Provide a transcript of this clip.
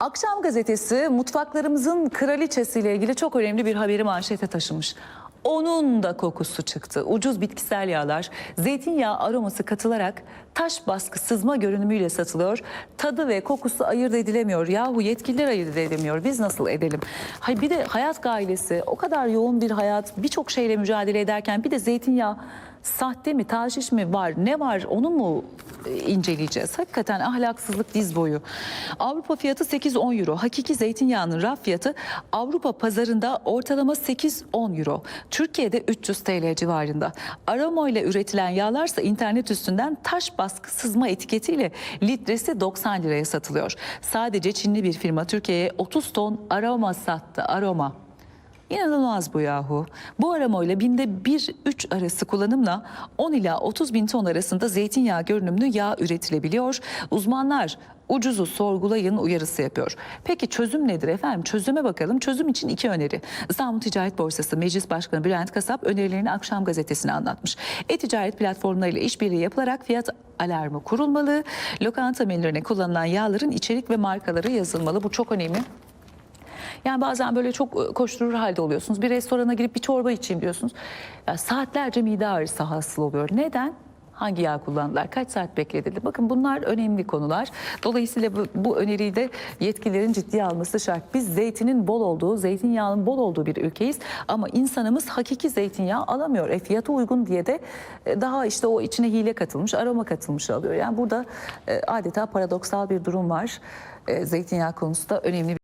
Akşam gazetesi mutfaklarımızın kraliçesiyle ilgili çok önemli bir haberi manşete taşımış. Onun da kokusu çıktı. Ucuz bitkisel yağlar, zeytinyağı aroması katılarak taş baskı sızma görünümüyle satılıyor. Tadı ve kokusu ayırt edilemiyor. Yahu yetkililer ayırt edemiyor. Biz nasıl edelim? Hay bir de hayat gailesi o kadar yoğun bir hayat birçok şeyle mücadele ederken bir de zeytinyağı sahte mi, taşiş mi var, ne var onu mu e, inceleyeceğiz? Hakikaten ahlaksızlık diz boyu. Avrupa fiyatı 8-10 euro. Hakiki zeytinyağının raf fiyatı Avrupa pazarında ortalama 8-10 euro. Türkiye'de 300 TL civarında. Aroma ile üretilen yağlarsa internet üstünden taş baskı sızma etiketiyle litresi 90 liraya satılıyor. Sadece Çinli bir firma Türkiye'ye 30 ton aroma sattı. Aroma. İnanılmaz bu yahu. Bu aramayla binde 1-3 arası kullanımla 10 ila 30 bin ton arasında zeytinyağı görünümlü yağ üretilebiliyor. Uzmanlar ucuzu sorgulayın uyarısı yapıyor. Peki çözüm nedir efendim? Çözüme bakalım. Çözüm için iki öneri. İstanbul Ticaret Borsası Meclis Başkanı Bülent Kasap önerilerini Akşam Gazetesi'ne anlatmış. E-ticaret platformlarıyla işbirliği yapılarak fiyat alarmı kurulmalı. Lokanta menülerine kullanılan yağların içerik ve markaları yazılmalı. Bu çok önemli. Yani bazen böyle çok e, koşturur halde oluyorsunuz. Bir restorana girip bir çorba içeyim diyorsunuz. Ya saatlerce mide ağrısı hasıl oluyor. Neden? Hangi yağ kullandılar? Kaç saat bekletildi? Bakın bunlar önemli konular. Dolayısıyla bu, bu öneriyi de yetkililerin ciddiye alması şart. Biz zeytinin bol olduğu, zeytinyağının bol olduğu bir ülkeyiz. Ama insanımız hakiki zeytinyağı alamıyor. E fiyatı uygun diye de e, daha işte o içine hile katılmış, aroma katılmış alıyor. Yani burada e, adeta paradoksal bir durum var. E, zeytinyağı konusunda önemli bir